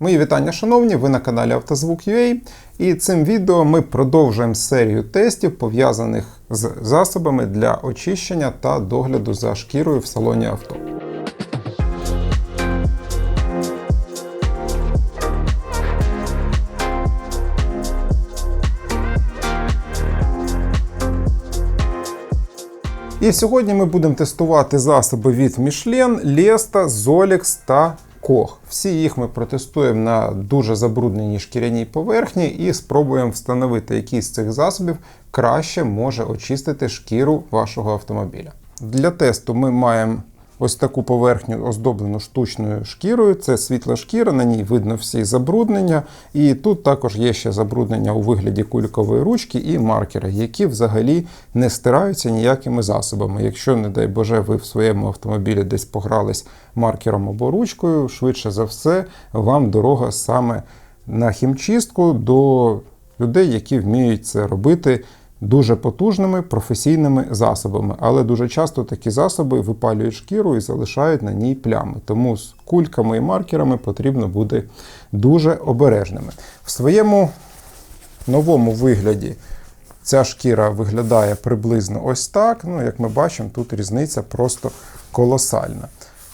Мої вітання, шановні! Ви на каналі Автозвук.ua і цим відео ми продовжуємо серію тестів, пов'язаних з засобами для очищення та догляду за шкірою в салоні авто. І сьогодні ми будемо тестувати засоби від Michelin, Lesta, Zolix та Koch. Всі їх ми протестуємо на дуже забрудненій шкіряній поверхні і спробуємо встановити, який з цих засобів краще може очистити шкіру вашого автомобіля. Для тесту ми маємо ось таку поверхню, оздоблену штучною шкірою. Це світла шкіра, на ній видно всі забруднення. І тут також є ще забруднення у вигляді кулькової ручки і маркери, які взагалі не стираються ніякими засобами. Якщо, не дай Боже, ви в своєму автомобілі десь погрались маркером або ручкою, швидше за все, вам дорога саме на хімчистку до людей, які вміють це робити дуже потужними професійними засобами. Але дуже часто такі засоби випалюють шкіру і залишають на ній плями. Тому з кульками і маркерами потрібно бути дуже обережними. В своєму новому вигляді. Ця шкіра виглядає приблизно ось так. Ну, як ми бачимо, тут різниця просто колосальна.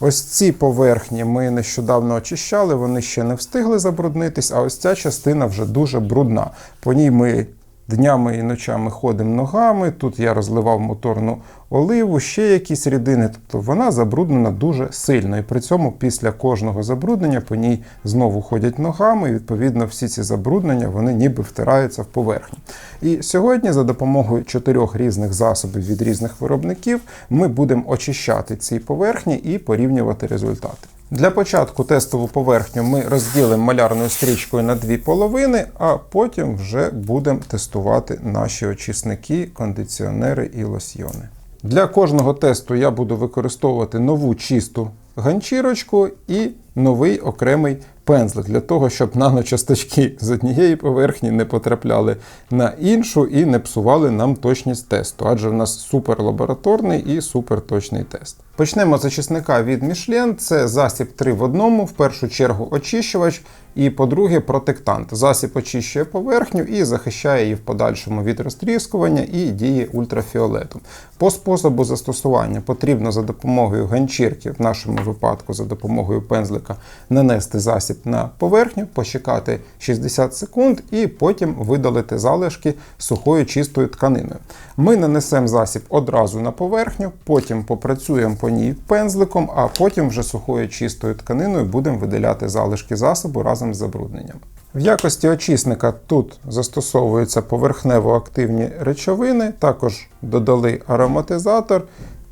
Ось ці поверхні ми нещодавно очищали, вони ще не встигли забруднитись, а ось ця частина вже дуже брудна. По ній ми днями і ночами ходимо ногами. Тут я розливав моторну оливу, ще якісь рідини. Тобто вона забруднена дуже сильно. І при цьому після кожного забруднення по ній знову ходять ногами, і відповідно всі ці забруднення вони ніби втираються в поверхню. І сьогодні, за допомогою чотирьох різних засобів від різних виробників, ми будемо очищати ці поверхні і порівнювати результати. Для початку тестову поверхню ми розділимо малярною стрічкою на дві половини, а потім вже будемо тестувати наші очисники, кондиціонери і лосьйони. Для кожного тесту я буду використовувати нову чисту ганчірочку і новий окремий пензлик для того, щоб наночасточки з однієї поверхні не потрапляли на іншу і не псували нам точність тесту, адже в нас суперлабораторний і суперточний тест. Почнемо з очисника від Michelin. Це засіб 3 в одному, в першу чергу очищувач. І, по-друге, протектант. Засіб очищує поверхню і захищає її в подальшому від розтріскування і дії ультрафіолету. По способу застосування потрібно за допомогою ганчірки, в нашому випадку за допомогою пензлика, нанести засіб на поверхню, почекати 60 секунд і потім видалити залишки сухою чистою тканиною. Ми нанесемо засіб одразу на поверхню, потім попрацюємо по пензликом, а потім вже сухою чистою тканиною будемо видаляти залишки засобу разом з забрудненням. В якості очисника тут застосовуються поверхнево-активні речовини, також додали ароматизатор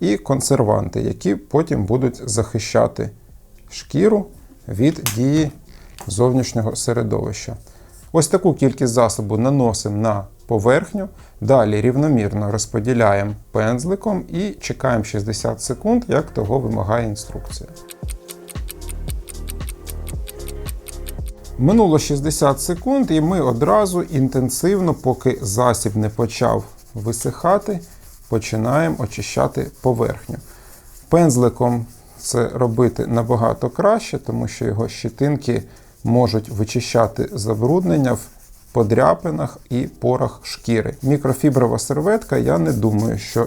і консерванти, які потім будуть захищати шкіру від дії зовнішнього середовища. Ось таку кількість засобу наносимо на поверхню, далі рівномірно розподіляємо пензликом і чекаємо 60 секунд, як того вимагає інструкція. Минуло 60 секунд, і ми одразу інтенсивно, поки засіб не почав висихати, починаємо очищати поверхню. Пензликом це робити набагато краще, тому що його щитинки можуть вичищати забруднення в подряпинах і порах шкіри. Мікрофіброва серветка, я не думаю, що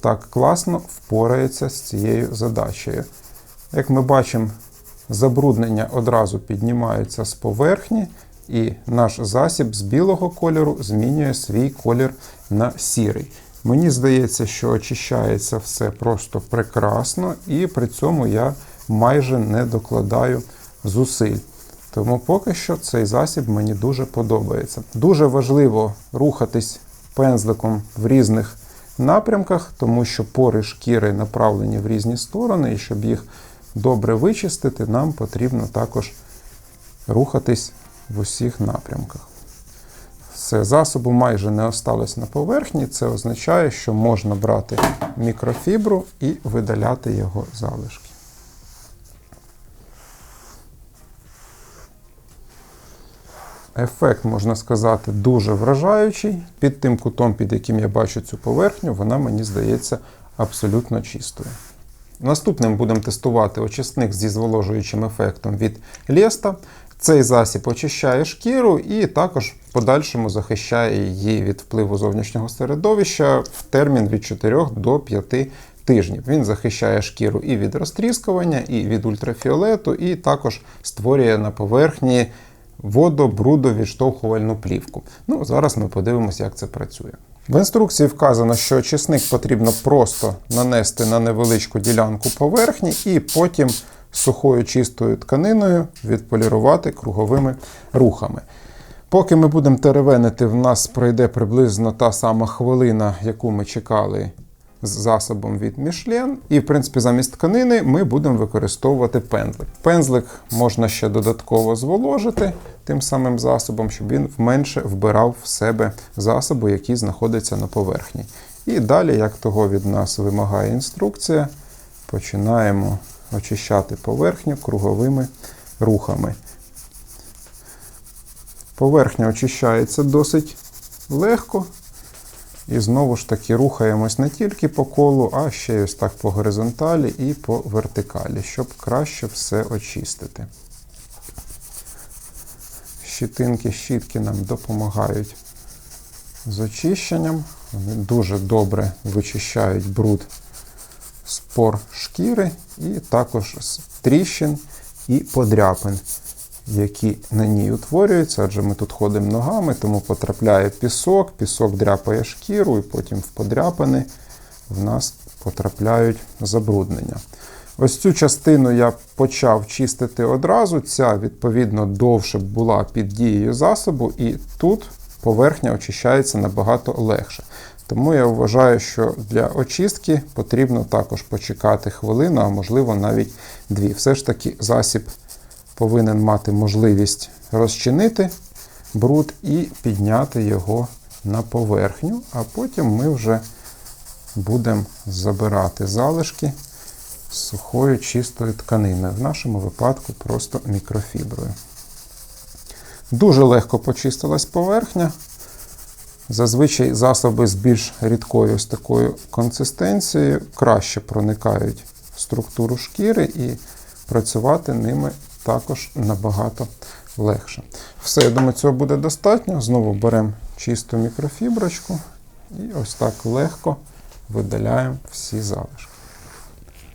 так класно впорається з цією задачею. Як ми бачимо, забруднення одразу піднімаються з поверхні, і наш засіб з білого кольору змінює свій колір на сірий. Мені здається, що очищається все просто прекрасно, і при цьому я майже не докладаю зусиль. Тому поки що цей засіб мені дуже подобається. Дуже важливо рухатись пензликом в різних напрямках, тому що пори шкіри направлені в різні сторони, і щоб їх добре вичистити, нам потрібно також рухатись в усіх напрямках. Все, засобу майже не осталось на поверхні. Це означає, що можна брати мікрофібру і видаляти його залишки. Ефект, можна сказати, дуже вражаючий. Під тим кутом, під яким я бачу цю поверхню, вона мені здається абсолютно чистою. Наступним будемо тестувати очисник зі зволожуючим ефектом від Леста. Цей засіб очищає шкіру і також в подальшому захищає її від впливу зовнішнього середовища в термін від 4 до 5 тижнів. Він захищає шкіру і від розтріскування, і від ультрафіолету, і також створює на поверхні водобрудовідштовхувальну плівку. Ну, зараз ми подивимося, як це працює. В інструкції вказано, що очисник потрібно просто нанести на невеличку ділянку поверхні і потім сухою чистою тканиною відполірувати круговими рухами. Поки ми будемо теревенити, в нас пройде приблизно та сама хвилина, яку ми чекали з засобом від Michelin. І, в принципі, замість тканини ми будемо використовувати пензлик. Пензлик можна ще додатково зволожити тим самим засобом, щоб він менше вбирав в себе засоби, які знаходяться на поверхні. І далі, як того від нас вимагає інструкція, починаємо очищати поверхню круговими рухами. Поверхня очищається досить легко. І знову ж таки рухаємось не тільки по колу, а ще й ось так по горизонталі і по вертикалі, щоб краще все очистити. Щітинки, щітки нам допомагають з очищенням. Вони дуже добре вичищають бруд з пор шкіри і також з тріщин і подряпин, які на ній утворюються, адже ми тут ходимо ногами, тому потрапляє пісок, пісок дряпає шкіру, і потім в подряпини в нас потрапляють забруднення. Ось цю частину я почав чистити одразу. Ця, відповідно, довше була під дією засобу, і тут поверхня очищається набагато легше. Тому я вважаю, що для очистки потрібно також почекати хвилину, а можливо навіть дві. Все ж таки, засіб повинен мати можливість розчинити бруд і підняти його на поверхню, а потім ми вже будемо забирати залишки сухою чистою тканиною. В нашому випадку просто мікрофіброю. Дуже легко почистилась поверхня. Зазвичай засоби з більш рідкою ось такою консистенцією краще проникають в структуру шкіри і працювати ними також набагато легше. Все, я думаю, цього буде достатньо. Знову беремо чисту мікрофіброчку і ось так легко видаляємо всі залишки.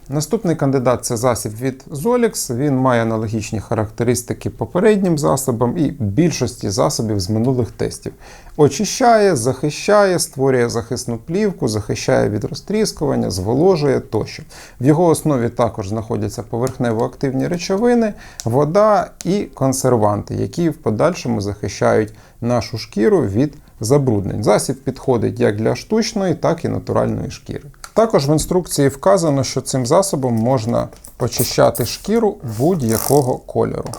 Наступний кандидат це засіб від Zolix. Він має аналогічні характеристики попереднім засобам і більшості засобів з минулих тестів. Очищає, захищає, створює захисну плівку, захищає від розтріскування, зволожує тощо. В його основі також знаходяться поверхнево-активні речовини, вода і консерванти, які в подальшому захищають нашу шкіру від забруднень. Засіб підходить як для штучної, так і натуральної шкіри. Також в інструкції вказано, що цим засобом можна очищати шкіру будь-якого кольору.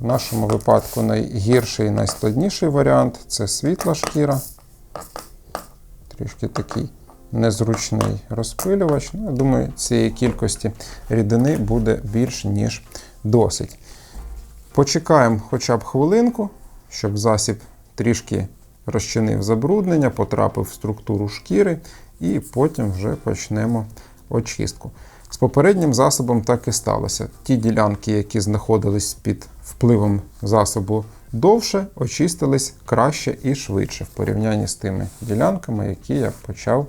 В нашому випадку найгірший і найскладніший варіант це світла шкіра. Трішки такий незручний розпилювач. Ну, Я думаю, цієї кількості рідини буде більш ніж досить. Почекаємо хоча б хвилинку, щоб засіб трішки розчинив забруднення, потрапив в структуру шкіри, і потім вже почнемо очистку. З попереднім засобом так і сталося. Ті ділянки, які знаходились під впливом засобу довше, очистились краще і швидше в порівнянні з тими ділянками, які я почав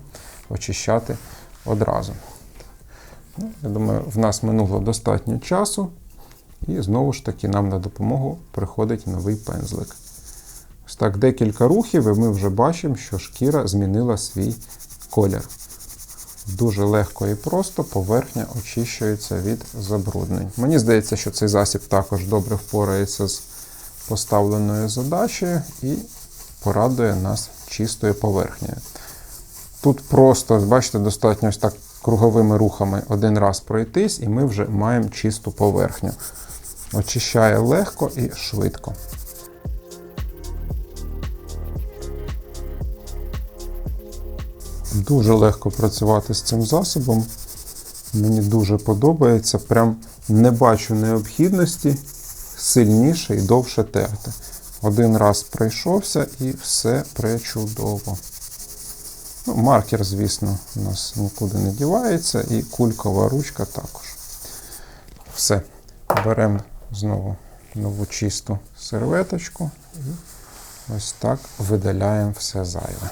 очищати одразу. Ну, Я думаю, в нас минуло достатньо часу, і знову ж таки нам на допомогу приходить новий пензлик. Ось так, декілька рухів, і ми вже бачимо, що шкіра змінила свій колір. Дуже легко і просто поверхня очищується від забруднень. Мені здається, що цей засіб також добре впорається з поставленою задачею і порадує нас чистою поверхнею. Тут просто, бачите, достатньо ось так круговими рухами один раз пройтись, і ми вже маємо чисту поверхню. Очищає легко і швидко. Дуже легко працювати з цим засобом. Мені дуже подобається. Прям не бачу необхідності сильніше і довше терти. Один раз пройшовся і все пречудово. Ну, Маркер, звісно, у нас нікуди не дівається, і кулькова ручка також. Все. Беремо знову нову чисту серветочку і ось так видаляємо все зайве.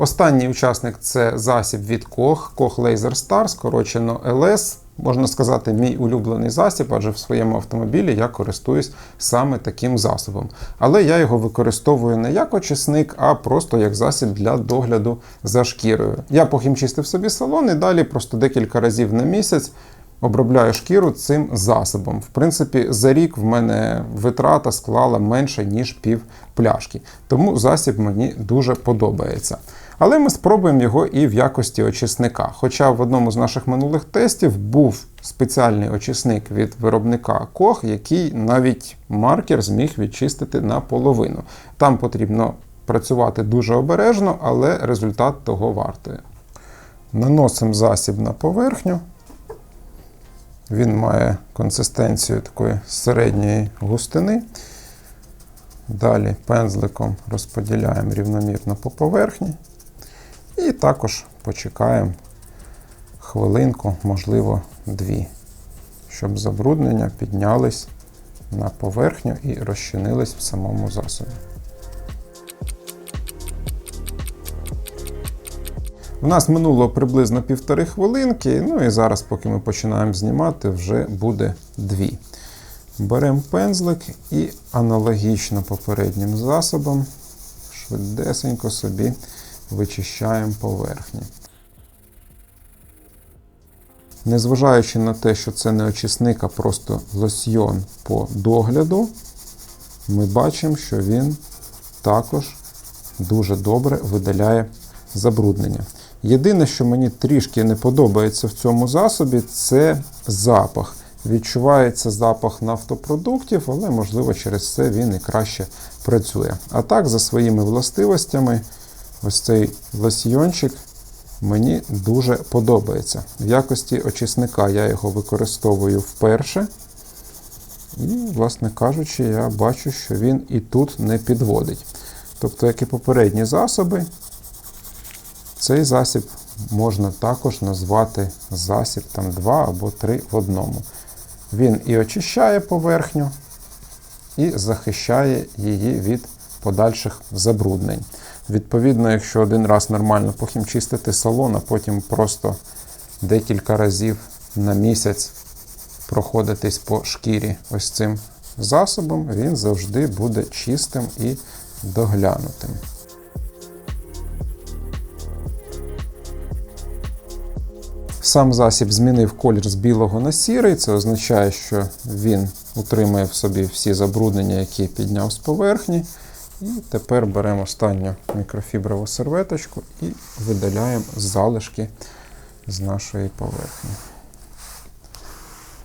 Останній учасник це засіб від Koch, Koch Laser Star, скорочено LS. Можна сказати, мій улюблений засіб, адже в своєму автомобілі я користуюсь саме таким засобом. Але я його використовую не як очисник, а просто як засіб для догляду за шкірою. Я похімчистив собі салон і далі просто декілька разів на місяць обробляю шкіру цим засобом. В принципі, за рік в мене витрата склала менше, ніж пів пляшки. Тому засіб мені дуже подобається. Але ми спробуємо його і в якості очисника. Хоча в одному з наших минулих тестів був спеціальний очисник від виробника Koch, який навіть маркер зміг відчистити наполовину. Там потрібно працювати дуже обережно, але результат того вартує. Наносимо засіб на поверхню. Він має консистенцію такої середньої густини. Далі пензликом розподіляємо рівномірно по поверхні. І також почекаємо хвилинку, можливо, дві, щоб забруднення піднялись на поверхню і розчинились в самому засобі. У нас минуло приблизно півтори хвилинки, ну і зараз, поки ми починаємо знімати, вже буде дві. Беремо пензлик і аналогічно попереднім засобом швидесенько собі вичищаємо поверхні. Незважаючи на те, що це не очисник, а просто лосьйон по догляду, ми бачимо, що він також дуже добре видаляє забруднення. Єдине, що мені трішки не подобається в цьому засобі, це запах. Відчувається запах нафтопродуктів, але, можливо, через це він і краще працює. А так, за своїми властивостями, ось цей лосьйончик мені дуже подобається. В якості очисника я його використовую вперше. І, власне кажучи, я бачу, що він і тут не підводить. Тобто, як і попередні засоби, цей засіб можна також назвати засіб там 2 або 3 в одному. Він і очищає поверхню, і захищає її від подальших забруднень. Відповідно, якщо один раз нормально похімчистити салон, а потім просто декілька разів на місяць проходитись по шкірі ось цим засобом, він завжди буде чистим і доглянутим. Сам засіб змінив колір з білого на сірий. Це означає, що він утримує в собі всі забруднення, які підняв з поверхні. І тепер беремо останню мікрофіброву серветочку і видаляємо залишки з нашої поверхні.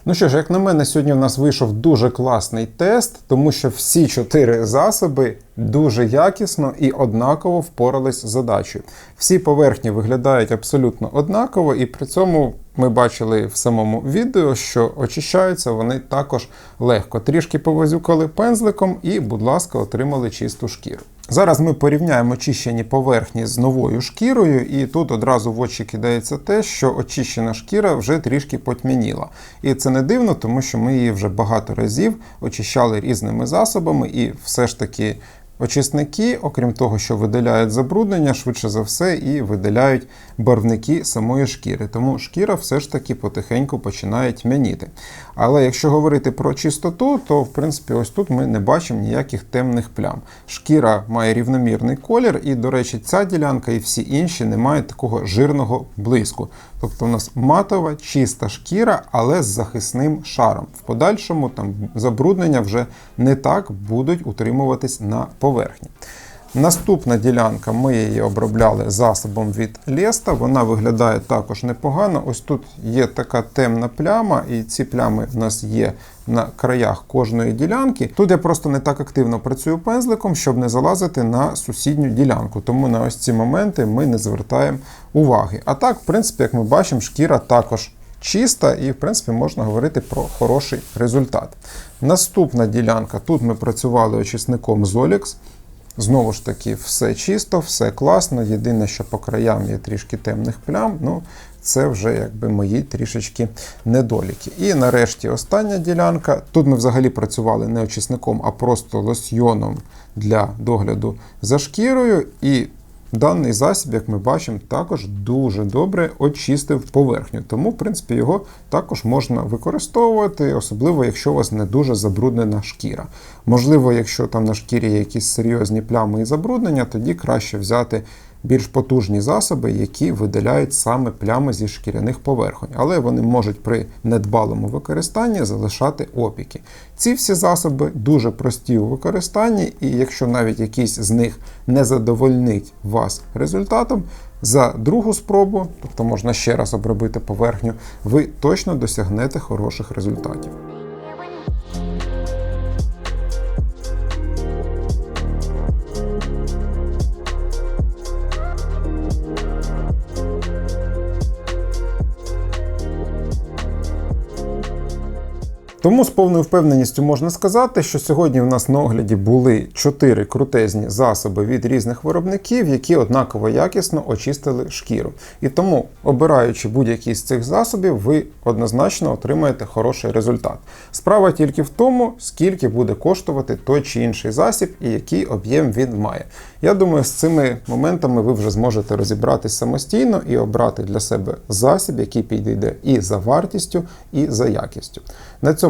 Ну що ж, як на мене, сьогодні у нас вийшов дуже класний тест, тому що всі чотири засоби дуже якісно і однаково впорались з задачею. Всі поверхні виглядають абсолютно однаково, і при цьому ми бачили в самому відео, що очищаються вони також легко. Трішки повозюкали пензликом і, будь ласка, отримали чисту шкіру. Зараз ми порівняємо очищені поверхні з новою шкірою, і тут одразу в очі кидається те, що очищена шкіра вже трішки потьмяніла. І це не дивно, тому що ми її вже багато разів очищали різними засобами, і все ж таки. Очисники, окрім того, що видаляють забруднення, швидше за все, і видаляють барвники самої шкіри. Тому шкіра все ж таки потихеньку починає тьмяніти. Але якщо говорити про чистоту, то в принципі ось тут ми не бачимо ніяких темних плям. Шкіра має рівномірний колір, і, до речі, ця ділянка і всі інші не мають такого жирного блиску. Тобто у нас матова, чиста шкіра, але з захисним шаром. В подальшому там забруднення вже не так будуть утримуватись на поверхні. Наступна ділянка, ми її обробляли засобом від Леста. Вона виглядає також непогано. Ось тут є така темна пляма, і ці плями в нас є на краях кожної ділянки. Тут я просто не так активно працюю пензликом, щоб не залазити на сусідню ділянку. Тому на ось ці моменти ми не звертаємо уваги. А так, в принципі, як ми бачимо, шкіра також. Чиста і, в принципі, можна говорити про хороший результат. Наступна ділянка. Тут ми працювали очисником Zolix. Знову ж таки, все чисто, все класно. Єдине, що по краям є трішки темних плям. Ну, це вже якби мої трішечки недоліки. І нарешті остання ділянка. Тут ми взагалі працювали не очисником, а просто лосьйоном для догляду за шкірою. І Даний засіб, як ми бачимо, також дуже добре очистив поверхню, тому, в принципі, його також можна використовувати, особливо якщо у вас не дуже забруднена шкіра. Можливо, якщо там на шкірі є якісь серйозні плями і забруднення, тоді краще взяти більш потужні засоби, які видаляють саме плями зі шкіряних поверхонь, але вони можуть при недбалому використанні залишати опіки. Ці всі засоби дуже прості у використанні, і якщо навіть якийсь з них не задовольнить вас результатом, за другу спробу, тобто можна ще раз обробити поверхню, ви точно досягнете хороших результатів. Тому з повною впевненістю можна сказати, що сьогодні в нас на огляді були чотири крутезні засоби від різних виробників, які однаково якісно очистили шкіру. І тому, обираючи будь-який з цих засобів, ви однозначно отримаєте хороший результат. Справа тільки в тому, скільки буде коштувати той чи інший засіб і який об'єм він має. Я думаю, з цими моментами ви вже зможете розібратись самостійно і обрати для себе засіб, який підійде і за вартістю, і за якістю. На